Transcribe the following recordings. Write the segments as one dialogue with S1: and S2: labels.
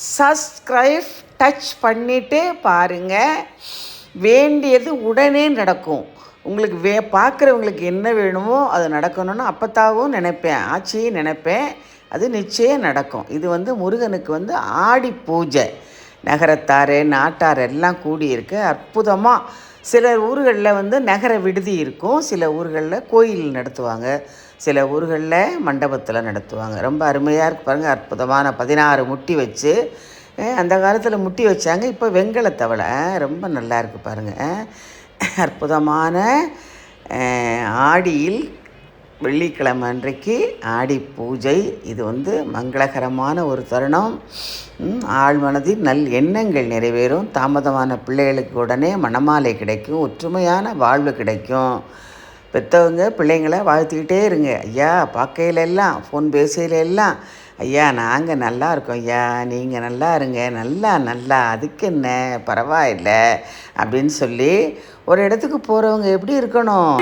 S1: Subscribe touch பண்ணிவிட்டு பாருங்கள் வேண்டியது உடனே நடக்கும். உங்களுக்கு வே பார்க்குறவங்களுக்கு என்ன வேணுமோ அது நடக்கணும்னு அப்பத்தாவும் நினைப்பேன். ஆச்சியும் நினைப்பேன். அது நிச்சயம் நடக்கும். இது வந்து முருகனுக்கு வந்து ஆடி பூஜை. நகரத்தார் நாட்டார் எல்லாம் கூடியிருக்கு. அற்புதமாக சில ஊர்களில் வந்து நகர விடுதி இருக்கும். சில ஊர்களில் கோயில் நடத்துவாங்க. சில ஊர்களில் மண்டபத்தில் நடத்துவாங்க. ரொம்ப அருமையாக இருக்கு பாருங்கள் அற்புதமான பதினாறு முட்டி வச்சு. அந்த காலத்தில் முட்டி வச்சாங்க இப்போ வெண்கல தவளை. ரொம்ப நல்லா இருக்குது பாருங்கள் அற்புதமான ஆடியில் வெள்ளிக்கிழமை அன்றைக்கு ஆடி பூஜை. இது வந்து மங்களகரமான ஒரு தருணம். ஆள் ஆழ்மனதில் நல் எண்ணங்கள் நிறைவேறும். தாமதமான பிள்ளைகளுக்கு உடனே மணமாலை கிடைக்கும் ஒற்றுமையான வாழ்வு கிடைக்கும். பெற்றவங்க பிள்ளைங்களை வாழ்த்துக்கிட்டே இருங்க. ஐயா பார்க்கையில எல்லாம் ஃபோன் பேசையில எல்லாம் ஐயா நாங்கள் நல்லா இருக்கோம் ஐயா நீங்கள் நல்லா இருங்க. நல்லா நல்லா அதுக்கு என்ன பரவாயில்ல அப்படின்னு சொல்லி ஒரு இடத்துக்கு போகிறவங்க எப்படி இருக்கணும்?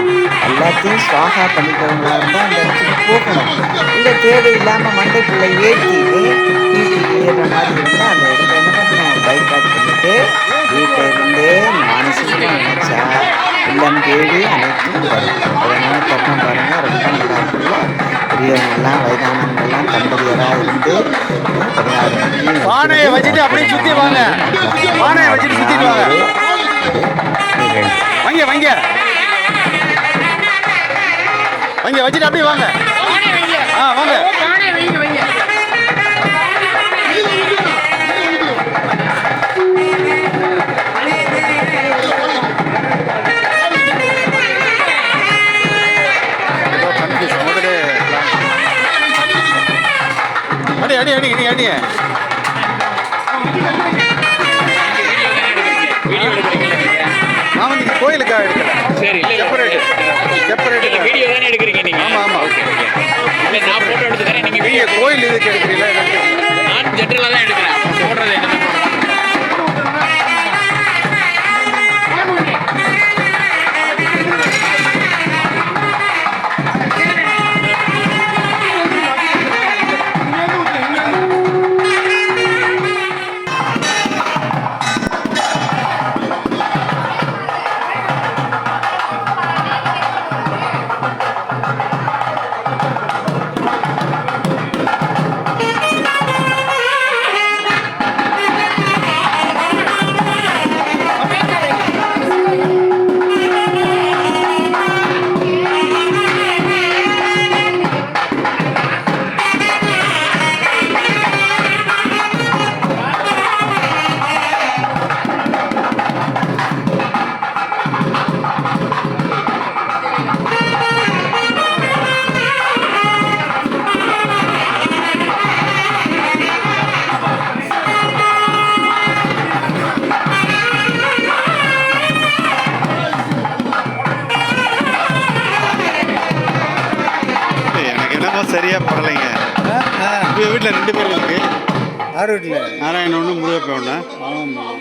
S1: எல்லாத்தையும் சுவாகா பண்ணிக்கிறவங்களா இருந்தால் அந்த இடத்துக்கு போகணும். இல்லை தேவையில்லாமல் மண்டைக்குள்ளே ஏற்றி வீட்டுக்கு மாதிரி இருந்தால் அந்த இடத்துல என்ன பண்ணணும்? பைக் பண்ணிட்டு வீட்டில் இருந்தே மனசுக்கு நினச்சா இல்லம் தேடி அனைத்தும் வரும். அதனால் தருணம் பாருங்கள் ரொம்ப நல்லா இருக்குல்ல? பெரியவங்கெல்லாம் வயதானவங்கெல்லாம் தம்பதியராக இருந்து பதினாறு மணி
S2: பானையை வச்சுட்டு அப்படியே சுற்றி வாங்க. பானையை வச்சுட்டு சுத்திட்டு வாங்க. வாங்க வாங்க. வாங்க வச்சுட்டு அப்படியே வாங்க. ஆ வாங்க. அடி நான் வந்து கோயிலுக்காக எடுக்கல
S3: சரி இல்ல
S2: செப்பரேட் செப்பரேட்
S3: வீடியோ தானே. எடுக்கிறீங்க நீங்க?
S2: ஆமா ஆமா.
S3: Okay okay. இல்ல நான் போட்டோ எடுத்து தரேன் நீங்க
S2: நீங்க
S3: வீடியோ
S2: கோயில் இதுக்கு எடுக்கிறீங்களா
S3: நான் ஜென்ரலா தான் எடுக்கிறேன். போடுறது என்ன
S4: யார் வீட்டில்
S2: நாராயண ஒன்று முருகப்ப ஒன்று
S4: ஆமாம்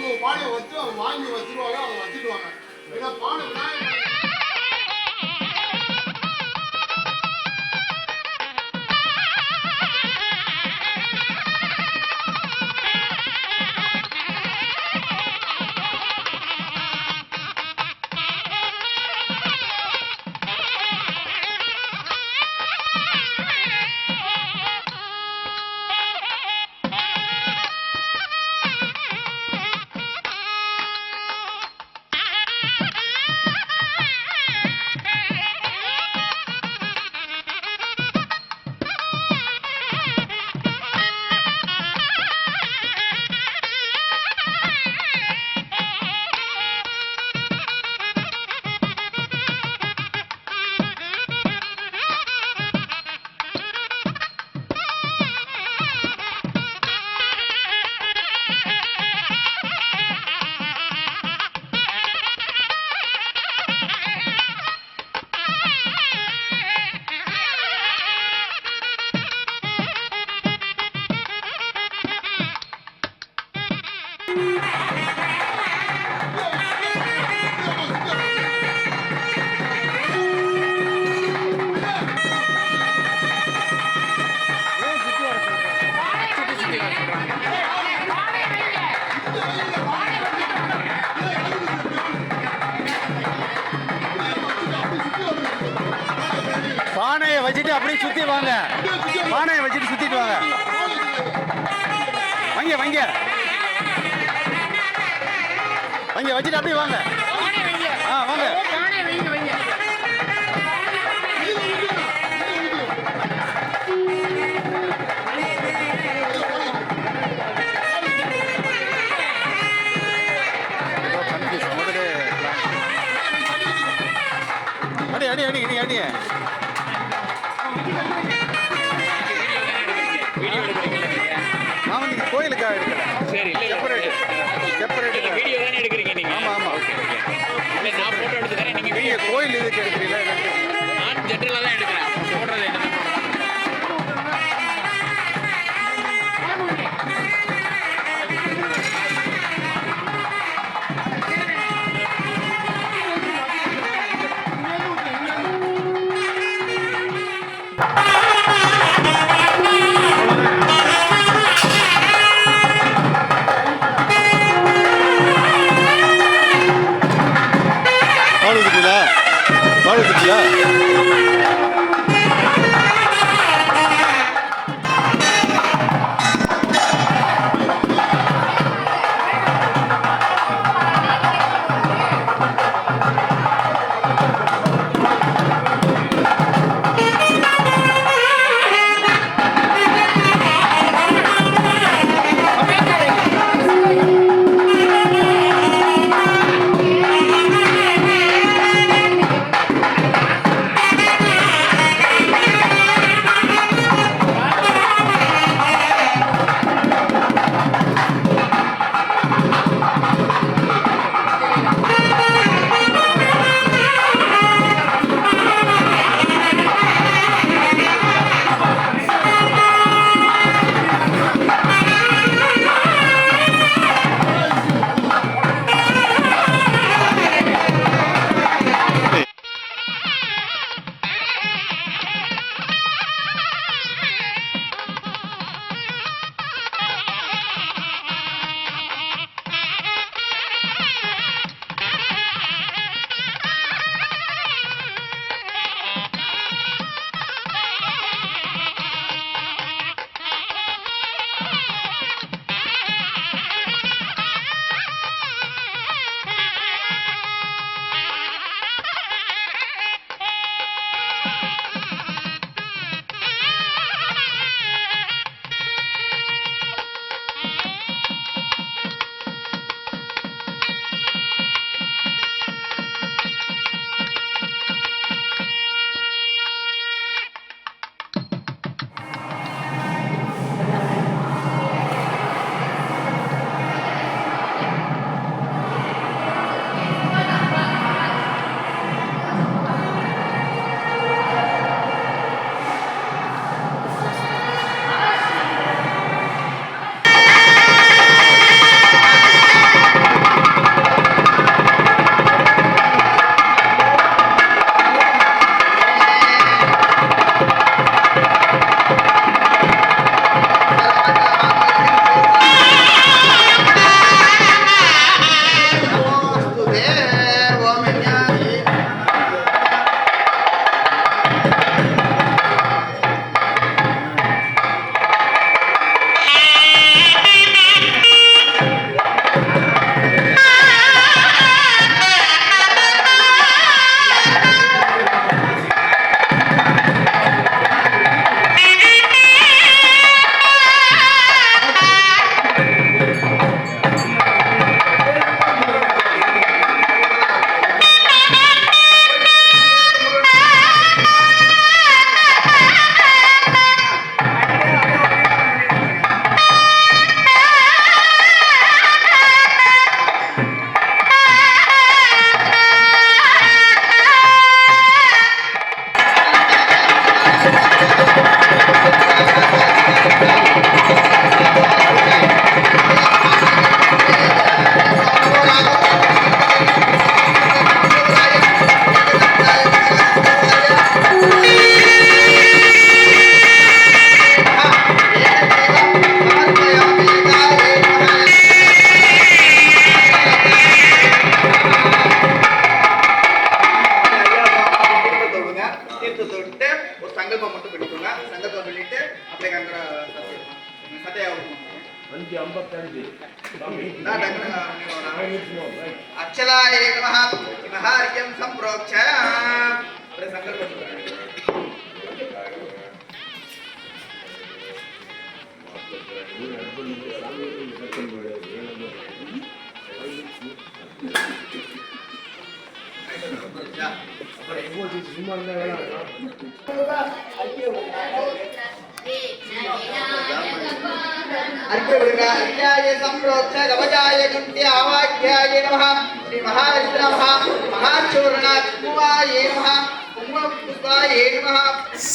S5: प्रोक्त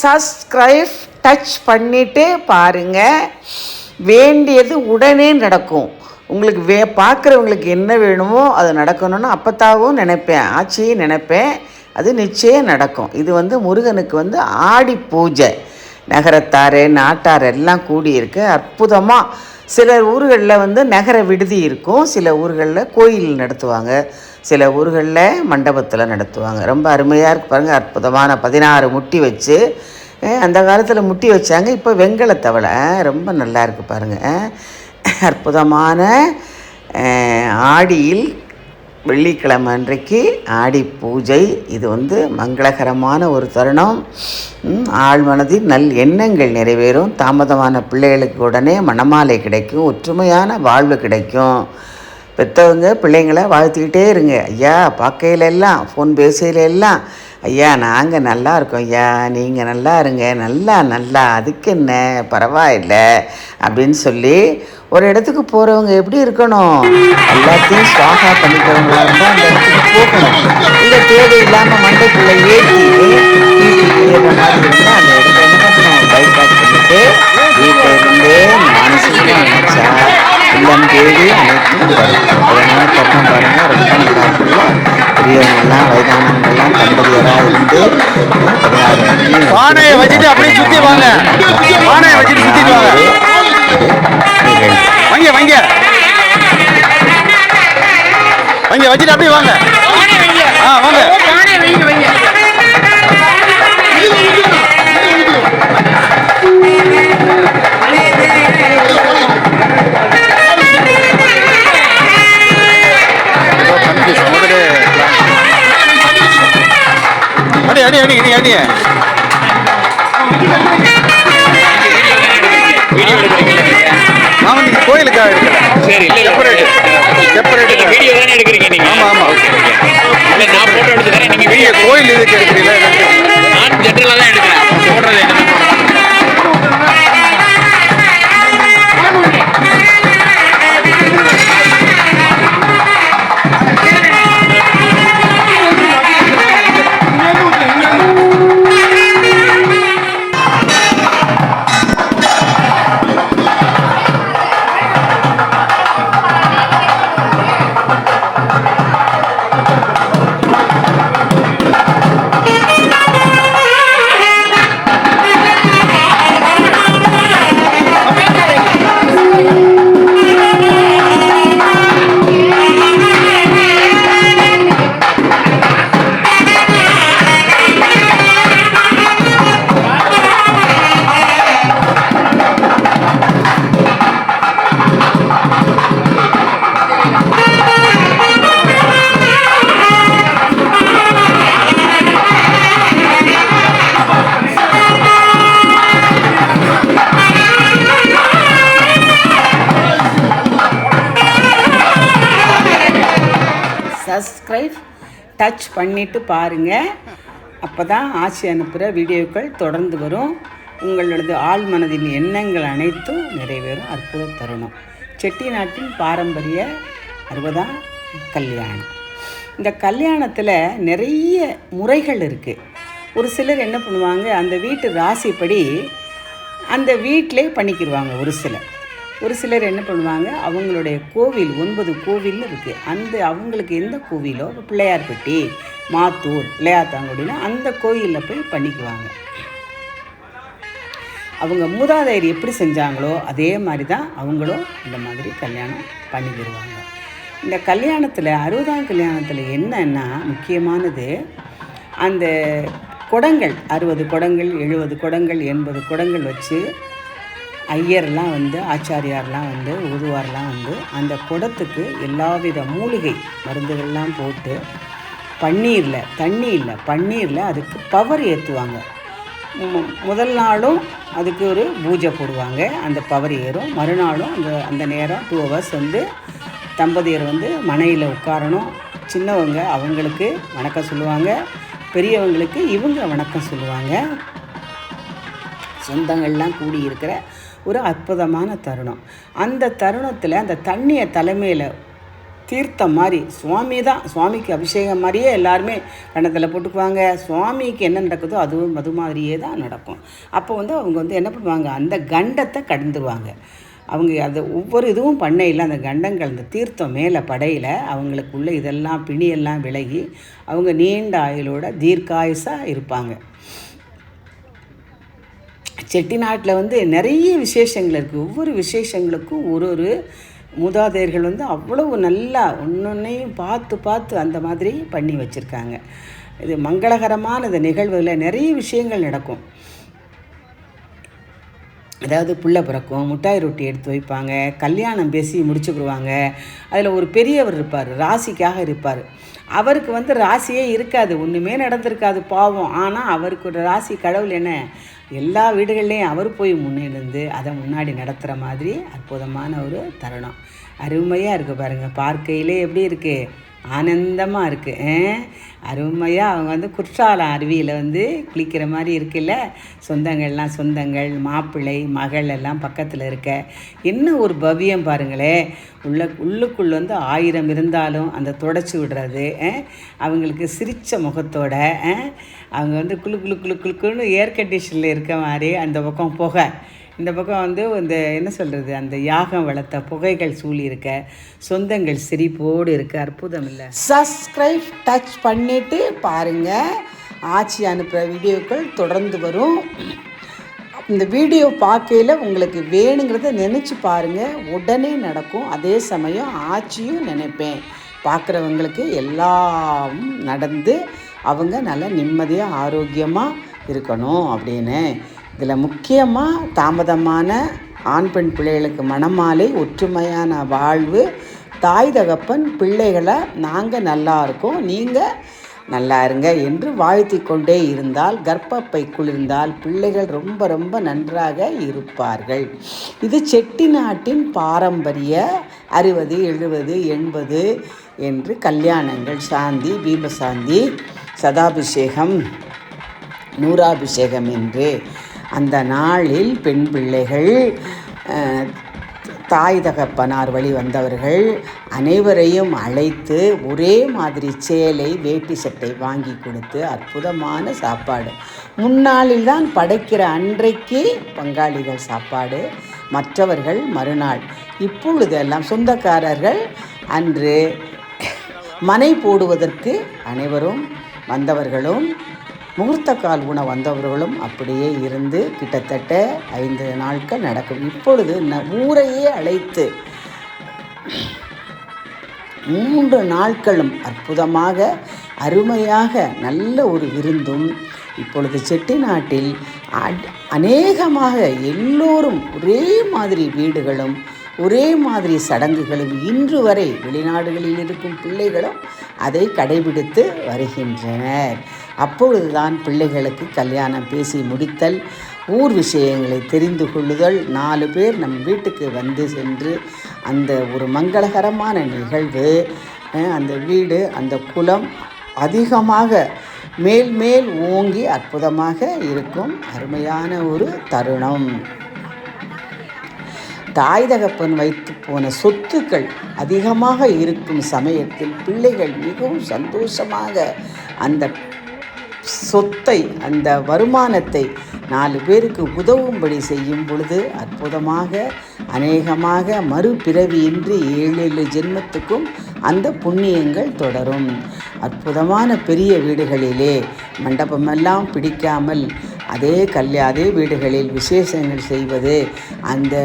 S6: சப்ஸ்கிரைப் டச் பண்ணிவிட்டு பாருங்கள் வேண்டியது உடனே நடக்கும். உங்களுக்கு வே பார்க்குறவங்களுக்கு என்ன வேணுமோ அது நடக்கணும்னு அப்பத்தாகவும் நினைப்பேன். ஆச்சியும் நினைப்பேன். அது நிச்சயம் நடக்கும். இது வந்து முருகனுக்கு வந்து ஆடி பூஜை. நகரத்தார் நாட்டார் எல்லாம் கூடியிருக்கு. அற்புதமாக சில ஊர்களில் வந்து நகர விடுதி இருக்கும். சில ஊர்களில் கோயில் நடத்துவாங்க. சில ஊர்களில் மண்டபத்தில் நடத்துவாங்க. ரொம்ப அருமையாக இருக்கு பாருங்கள் அற்புதமான பதினாறு முட்டி வச்சு அந்த காலத்தில் முட்டி வச்சாங்க. இப்போ வெங்கல தவளை ரொம்ப நல்லா இருக்குது பாருங்கள் அற்புதமான ஆடியில் வெள்ளிக்கிழமை அன்றைக்கு ஆடி பூஜை. இது வந்து மங்களகரமான ஒரு தருணம். ஆழ்மனதில் மனதில் நல் எண்ணங்கள் நிறைவேறும். தாமதமான பிள்ளைகளுக்கு உடனே மணமாலை கிடைக்கும். ஒற்றுமையான வாழ்வு கிடைக்கும். பெற்றவங்க பிள்ளைங்களை வாழ்த்துக்கிட்டே இருங்க. ஐயா பார்க்கையில எல்லாம் ஃபோன் பேசையில எல்லாம் ஐயா நாங்கள் நல்லா இருக்கோம் ஐயா நீங்கள் நல்லா இருங்க நல்லா நல்லா அதுக்கு என்ன பரவாயில்லை அப்படின்னு சொல்லி ஒரு இடத்துக்கு போகிறவங்க எப்படி இருக்கணும்? எல்லாத்தையும் ஸ்வாகா பண்ணிக்கிறவங்களா இருந்தால் அந்த இடத்துக்கு போகணும். இல்லை தேவையில்லாமல் மண்டைக்குள்ளே ஏற்றி மாதிரி இருந்தால் அந்த இடத்துல என்ன பண்ணணும்? பண்ணிட்டு வீட்டில் இருந்தே மனசு நினச்சா இல்லம் தேடி அனைத்தும் வரும். அதனால தருணம் பாருங்கள் ரொம்ப நல்லா இருக்குல்ல பெரியவங்கெல்லாம் வயதானவங்கெல்லாம் தம்பதியராக இருந்து
S1: பானையை வச்சுட்டு அப்படியே சுற்றி வாங்க. பானையை வச்சுட்டு சுத்திட்டு வாங்க. வாங்க வாங்க. வாங்க வச்சுட்டு அப்படியே வாங்க. ஆ வாங்க.
S3: நீங்க?
S1: நான் வந்து கோயிலுக்காக எடுக்கிறேன்
S3: சரி இல்ல.
S1: Separate.
S3: நீங்க வீடியோ தானே எடுக்கிறீங்க நீங்க
S1: ஆமா, ஆமா.
S3: ஓகே. இல்ல நான் போட்டோ எடுத்து தரேன் நீங்க வீடியோ
S1: கோயில் இதுக்கு எடுக்கிறீங்களா
S3: நான் ஜென்ரலா தான் எடுக்கிறேன் போடுறது என்ன
S6: டச் பண்ணிட்டு பாருங்கள் அப்போ தான் ஆட்சி அனுப்புகிற வீடியோக்கள் தொடர்ந்து வரும். உங்களது ஆள் மனதின் எண்ணங்கள் அனைத்தும் நிறைவேறும். அற்புத தருணம். செட்டிநாட்டின் பாரம்பரிய அறுபதாம் கல்யாணம். இந்த கல்யாணத்தில் நிறைய முறைகள் இருக்குது ஒரு சிலர் என்ன பண்ணுவாங்க அந்த வீட்டு ராசிப்படி அந்த வீட்டிலே பண்ணிக்கிடுவாங்க ஒரு சிலர். ஒரு சிலர் என்ன பண்ணுவாங்க அவங்களுடைய கோவில் ஒன்பது கோவில் இருக்குது அந்த அவங்களுக்கு எந்த கோவிலோ பிள்ளையார்பட்டி மாத்தூர் பிள்ளையாத்தாங்குடினா அந்த கோயிலில் போய் பண்ணிக்குவாங்க. அவங்க மூதாதையர் எப்படி செஞ்சாங்களோ அதே மாதிரி தான் அவங்களும் இந்த மாதிரி கல்யாணம் பண்ணிக்கிடுவாங்க இந்த கல்யாணத்தில் அறுபதாம் கல்யாணத்தில் என்னன்னா முக்கியமானது அந்த குடங்கள் அறுபது குடங்கள் எழுபது குடங்கள் எண்பது குடங்கள் வச்சு ஐயர்லாம் வந்து ஆச்சாரியார்லாம் வந்து ஊதுவார்லாம் வந்து அந்த குடத்துக்கு எல்லாவித மூலிகை மருந்துகள்லாம் போட்டு பன்னீரில் தண்ணி இல்லை பன்னீரில் அதுக்கு பவர் ஏற்றுவாங்க முதல் நாளும் அதுக்கு ஒரு பூஜை போடுவாங்க. அந்த பவர் ஏறும். மறுநாளும் அந்த அந்த நேரம் டூ ஹவர்ஸ் வந்து தம்பதியர் வந்து மனையில் உட்காரணும். சின்னவங்க அவங்களுக்கு வணக்கம் சொல்லுவாங்க. பெரியவங்களுக்கு இவங்க வணக்கம் சொல்லுவாங்க. சொந்தங்கள்லாம் கூடி இருக்கிற ஒரு அற்புதமான தருணம். அந்த தருணத்தில் அந்த தண்ணியை தலைமையில் தீர்த்தம் மாதிரி சுவாமி தான் சுவாமிக்கு அபிஷேகம் மாதிரியே எல்லாருமே கன்னத்தில் போட்டுக்குவாங்க. சுவாமிக்கு என்ன நடக்குதோ அதுவும் அது மாதிரியே தான் நடக்கும். அப்போ வந்து அவங்க வந்து என்ன பண்ணுவாங்க அந்த கண்டத்தை கடந்துருவாங்க. அவங்க அது ஒவ்வொரு இதுவும் பண்ணையில் அந்த கண்டங்கள் அந்த தீர்த்தம் மேலே படையில் அவங்களுக்குள்ள இதெல்லாம் பிணியெல்லாம் விலகி அவங்க நீண்ட ஆயுளோட தீர்க்காயுசாக இருப்பாங்க. செட்டிநாட்டில் வந்து நிறைய விசேஷங்கள் இருக்குது ஒவ்வொரு விசேஷங்களுக்கும் ஒரு ஒரு மூதாதையர்கள் வந்து அவ்வளவு நல்லா ஒன்றொன்னையும் பார்த்து பார்த்து அந்த மாதிரி பண்ணி வச்சுருக்காங்க. இது மங்களகரமான இந்த நிகழ்வுகளில் நிறைய விஷயங்கள் நடக்கும். அதாவது புள்ள பிறக்கும் முட்டாய் ரொட்டி எடுத்து வைப்பாங்க கல்யாணம் பேசி முடிச்சுக்கிடுவாங்க. அதில் ஒரு பெரியவர் இருப்பார் ராசிக்காக இருப்பார். அவருக்கு வந்து ராசியே இருக்காது ஒன்றுமே நடந்திருக்காது பாவம். ஆனால் அவருக்கு ஒரு ராசி கடவுள் என்ன? எல்லா வீடுகள்லேயும் அவர் போய் முன்னிருந்து அதை முன்னாடி நடத்துகிற மாதிரி அற்புதமான ஒரு தருணம். அருமையாக இருக்குது பாருங்கள் பார்க்கையிலே எப்படி இருக்குது ஆனந்தமாக இருக்குது அருமையாக அவங்க வந்து குற்றாலம் அருவியில் வந்து குளிக்கிற மாதிரி இருக்குல்ல? சொந்தங்கள்லாம் சொந்தங்கள் மாப்பிள்ளை மகள் எல்லாம் பக்கத்தில் இருக்க. என்ன ஒரு பவ்யம் பாருங்களேன் உள்ள உள்ளுக்குள்ள வந்து ஆயிரம் இருந்தாலும் அந்த தொடச்சி விடுறது அவங்களுக்கு சிரித்த முகத்தோட அவங்க வந்து குளு குளு குளு குளு ஏர் கண்டிஷனில் இருக்க மாதிரி அந்த பக்கம் புகை. இந்த பக்கம் வந்து இந்த என்ன சொல்கிறது அந்த யாகம் வளர்த்த புகைகள் சூழி இருக்க சொந்தங்கள் சிரிப்போடு இருக்க அற்புதம் இல்லை. சப்ஸ்கிரைப் டச் பண்ணிட்டு பாருங்கள் ஆட்சி அனுப்புகிற வீடியோக்கள் தொடர்ந்து வரும். இந்த வீடியோ பார்க்கையில் உங்களுக்கு வேணுங்கிறத நினச்சி பாருங்கள் உடனே நடக்கும். அதே சமயம் ஆச்சியும் நினைப்பேன். பார்க்குறவங்களுக்கு எல்லாம் நடந்து அவங்க நல்லா நிம்மதியாக ஆரோக்கியமாக இருக்கணும் அப்படின்னு. இதில் முக்கியமாக தாமதமான ஆண் பெண் பிள்ளைகளுக்கு மணமாலை ஒற்றுமையான வாழ்வு தாய் தகப்பன் பிள்ளைகளை நாங்கள் நல்லா இருக்கோம் நீங்கள் நல்லா இருங்க என்று வாழ்த்தி கொண்டே இருந்தால் கர்ப்பப்பை குளிர்ந்தால் பிள்ளைகள் ரொம்ப ரொம்ப நன்றாக இருப்பார்கள். இது செட்டி நாட்டின் பாரம்பரிய அறுபது எழுபது எண்பது என்று கல்யாணங்கள். சாந்தி பீமசாந்தி சதாபிஷேகம் நூறாபிஷேகம் என்று அந்த நாளில் பெண் பிள்ளைகள் தாய் தகப்பனார் வழி வந்தவர்கள் அனைவரையும் அழைத்து ஒரே மாதிரி சேலை வேட்டி சட்டை வாங்கி கொடுத்து அற்புதமான சாப்பாடு. முன்னாளில் தான் படைக்கிற அன்றைக்கு பங்காளிகள் சாப்பாடு மற்றவர்கள் மறுநாள். இப்பொழுதெல்லாம் சொந்தக்காரர்கள் அன்று மனை போடுவதற்கு அனைவரும் வந்தவர்களும் முகூர்த்த கால் உணவு வந்தவர்களும் அப்படியே இருந்து கிட்டத்தட்ட ஐந்து நாட்கள் நடக்கும். இப்பொழுது ந- ஊரையே அழைத்து மூன்று நாட்களும் அற்புதமாக அருமையாக நல்ல ஒரு விருந்தும் இப்பொழுது செட்டிநாட்டில் அநேகமாக எல்லோரும் ஒரே மாதிரி வீடுகளும் ஒரே மாதிரி சடங்குகளும் இன்று வரை வெளிநாடுகளில் இருக்கும் பிள்ளைகளும் அதை கடைபிடித்து வருகின்றனர். அப்பொழுதுதான் பிள்ளைகளுக்கு கல்யாணம் பேசி முடித்தல் ஊர் விஷயங்களை தெரிந்து கொள்ளுதல். நாலு பேர் நம் வீட்டுக்கு வந்து சென்று அந்த ஒரு மங்களகரமான நிகழ்வு அந்த வீடு அந்த குலம் அதிகமாக மேல் மேல் ஓங்கி அற்புதமாக இருக்கும். அருமையான ஒரு தருணம். தாய் தகப்பன் வைத்து போன சொத்துக்கள் அதிகமாக இருக்கும் சமயத்தில் பிள்ளைகள் மிகவும் சந்தோஷமாக அந்த சொத்தை அந்த வருமானத்தை நாலு பேருக்கு உதவும்படி செய்யும் பொழுது அற்புதமாக அநேகமாக மறுபிறவியின்றி ஏழு ஏழு ஜென்மத்துக்கும் அந்த புண்ணியங்கள் தொடரும். அற்புதமான பெரிய வீடுகளிலே மண்டபமெல்லாம் பிடிக்காமல் அதே கல்யா அதே வீடுகளில் விசேஷங்கள் செய்வது அந்த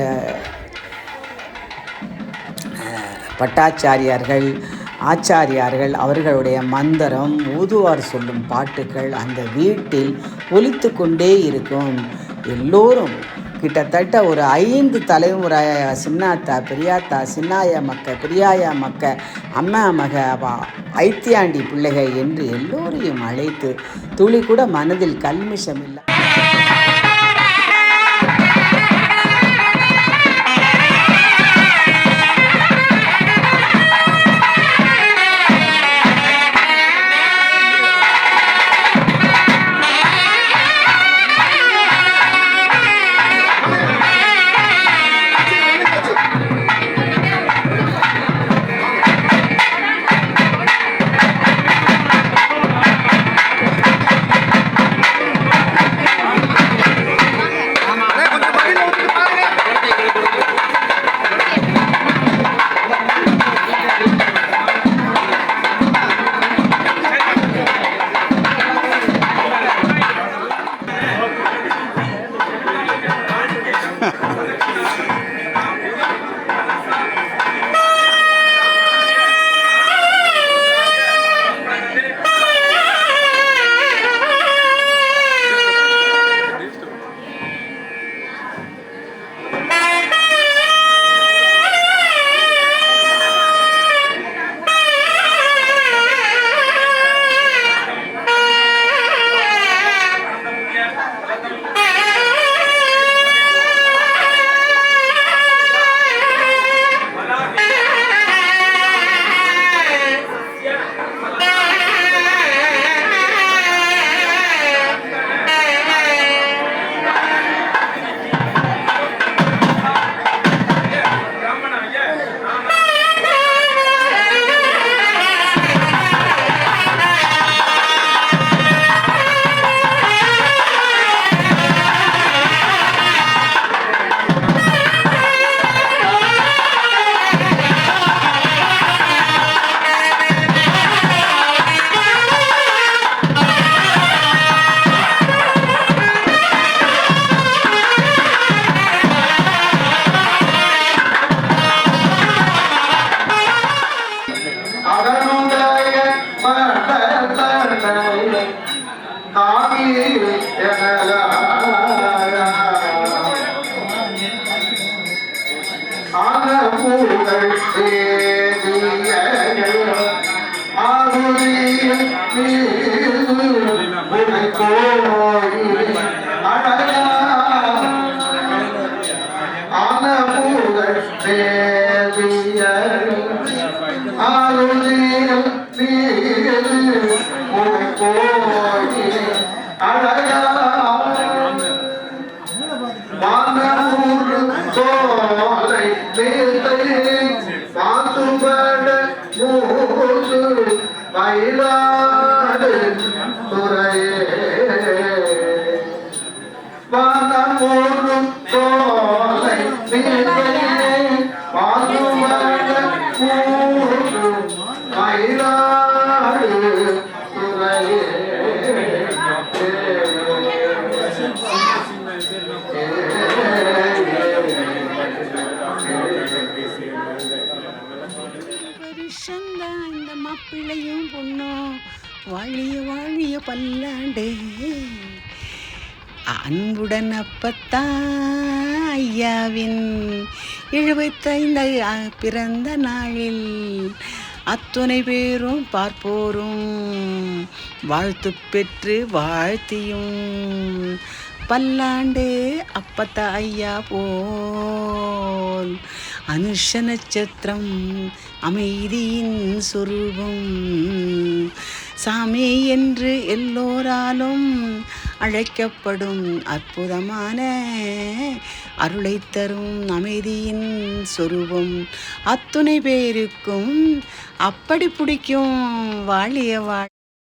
S6: பட்டாச்சாரியார்கள் ஆச்சாரியார்கள் அவர்களுடைய மந்திரம் ஊதுவார் சொல்லும் பாட்டுகள் அந்த வீட்டில் ஒலித்து கொண்டே இருக்கும். எல்லோரும்
S7: கிட்டத்தட்ட ஒரு ஐந்து தலைமுறை சின்னாத்தா பெரியாத்தா சின்னாய மக்க பெரியாயா மக்க அம்மா மக ஐத்தியாண்டி பிள்ளைகள் என்று எல்லோரையும் அழைத்து துளி கூட மனதில் கல்மிஷம் இல்லை. வாழிய வாழிய பல்லாண்டே. அன்புடன் அப்பத்தான் ஐயாவின் எழுபத்தைந்து பிறந்த நாளில் அத்துணை பேரும் பார்ப்போரும். வாழ்த்து பெற்று வாழ்த்தியும். பல்லாண்டு அப்பத்தா ஐயா போல். அனுஷ நட்சத்திரம் அமைதியின் சொரூபம் சாமி என்று எல்லோராலும் அழைக்கப்படும் அற்புதமான அருளை தரும் அமைதியின் சொரூபம். அத்துணை பேருக்கும் அப்படி பிடிக்கும் வாழிய வாழ்